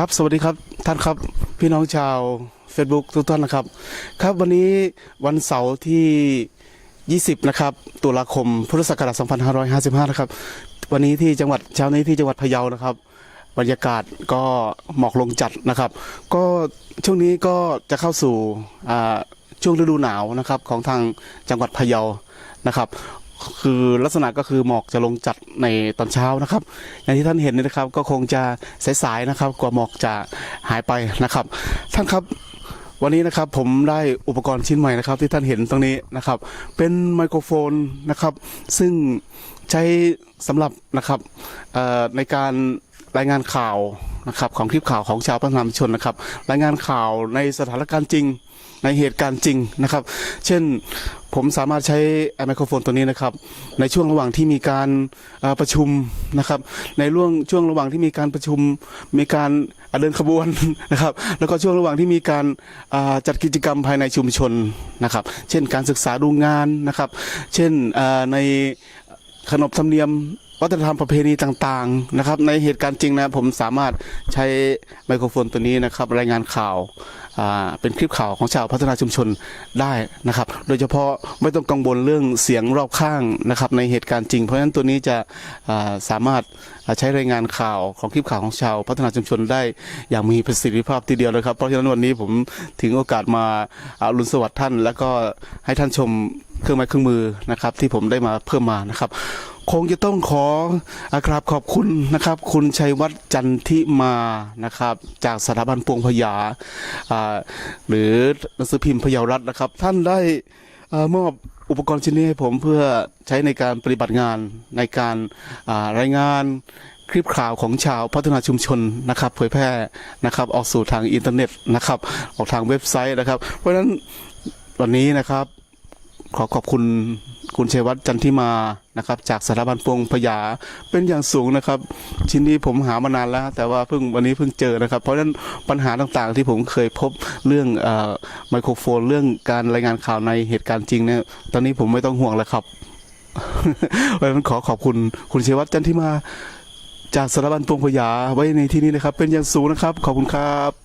ครับ สวัสดีครับท่านครับพี่น้องชาว Facebook ทุกท่านนะครับ ครับวันนี้วันเสาร์ที่ 20 นะครับ ตุลาคม พุทธศักราช 2555 นะครับ วันนี้ที่จังหวัดเช้านี้ที่จังหวัดพะเยานะครับ บรรยากาศก็หมอกลงจัดนะครับ ก็ช่วงนี้ก็จะเข้าสู่อ่าช่วงฤดูหนาวนะครับของทางจังหวัดพะเยานะครับ คือลักษณะก็คือหมอกจะลงจัดในตอนเช้านะครับ อย่างที่ท่านเห็นนี่นะครับ ก็คงจะสายๆนะครับ กว่าหมอกจะหายไปนะครับ ท่านครับวันนี้นะครับผมได้อุปกรณ์ชิ้นใหม่นะครับ ที่ท่านเห็นตรงนี้นะครับ เป็นไมโครโฟนนะครับ ซึ่งใช้สำหรับนะครับในการรายงานข่าว นะครับของคลิปข่าวของชาวพัฒนามชนนะครับรายงานข่าวในสถานการณ์จริงในเหตุการณ์จริงนะครับ เช่นผมสามารถใช้ไมโครโฟนตัวนี้นะครับ ในช่วงระหว่างที่มีการประชุมนะครับ ในร่วงช่วงระหว่างที่มีการประชุม มีการเดินขบวนนะครับ แล้วก็ช่วงระหว่างที่มีการจัดกิจกรรมภายในชุมชนนะครับ เช่นการศึกษาดูงานนะครับ เช่นอ่าในขนบธรรมเนียมวัฒนธรรมประเพณีต่างๆนะครับ ในเหตุการณ์จริงนะผมสามารถใช้ไมโครโฟนตัวนี้นะครับ รายงานข่าวเป็นคลิปข่าวของชาวพัฒนาชุมชนได้นะครับ โดยเฉพาะไม่ต้องกังวลเรื่องเสียงรอบข้างนะครับ ในเหตุการณ์จริง เพราะฉะนั้นตัวนี้จะสามารถใช้รายงานข่าวของคลิปข่าวของชาวพัฒนาชุมชนได้ อย่างมีประสิทธิภาพทีเดียวเลยครับเพราะฉะนั้นวันนี้ผมถึงโอกาสมาอรุณสวัสดิ์ท่าน แล้วก็ให้ท่านชม เครื่องไม้เครื่องมือนะครับ ที่ผมได้มาเพิ่มมานะครับ คงจะต้องขออากราบขอบคุณนะครับ คุณชัยวัฒน์จันทิมานะครับ จากสถาบันปวงพยาหรือหนังสือพิมพ์พยารัฐนะครับ ท่านได้มอบอุปกรณ์ชิ้นนี้ให้ผมเพื่อใช้ในการปฏิบัติงานในการรายงานคลิปข่าวของชาวพัฒนาชุมชนนะครับ เผยแพร่นะครับ ออกสู่ทางอินเทอร์เน็ตนะครับ ออกทางเว็บไซต์นะครับ เพราะฉะนั้นวันนี้นะครับ ขอขอบคุณคุณเชวัฒน์จันทิมานะครับ จากสถาบันปวงพยาเป็นอย่างสูงนะครับ ชิ้นนี้ผมหามานานแล้ว แต่ว่าเพิ่งวันนี้เพิ่งเจอนะครับ เพราะฉะนั้นปัญหาต่างๆ ที่ผมเคยพบเรื่องอไมโครโฟน เรื่องการรายงานข่าวในเหตุการณ์จริงเนี่ยตอนนี้ผมไม่ต้องห่วงแล้วครับเพราะฉะนั้นขอขอบคุณคุณเชวัฒน์จันทิมา จากสถาบันปวงพยาไว้ในที่นี้นะครับ เป็นอย่างสูงนะครับ ขอบคุณครับ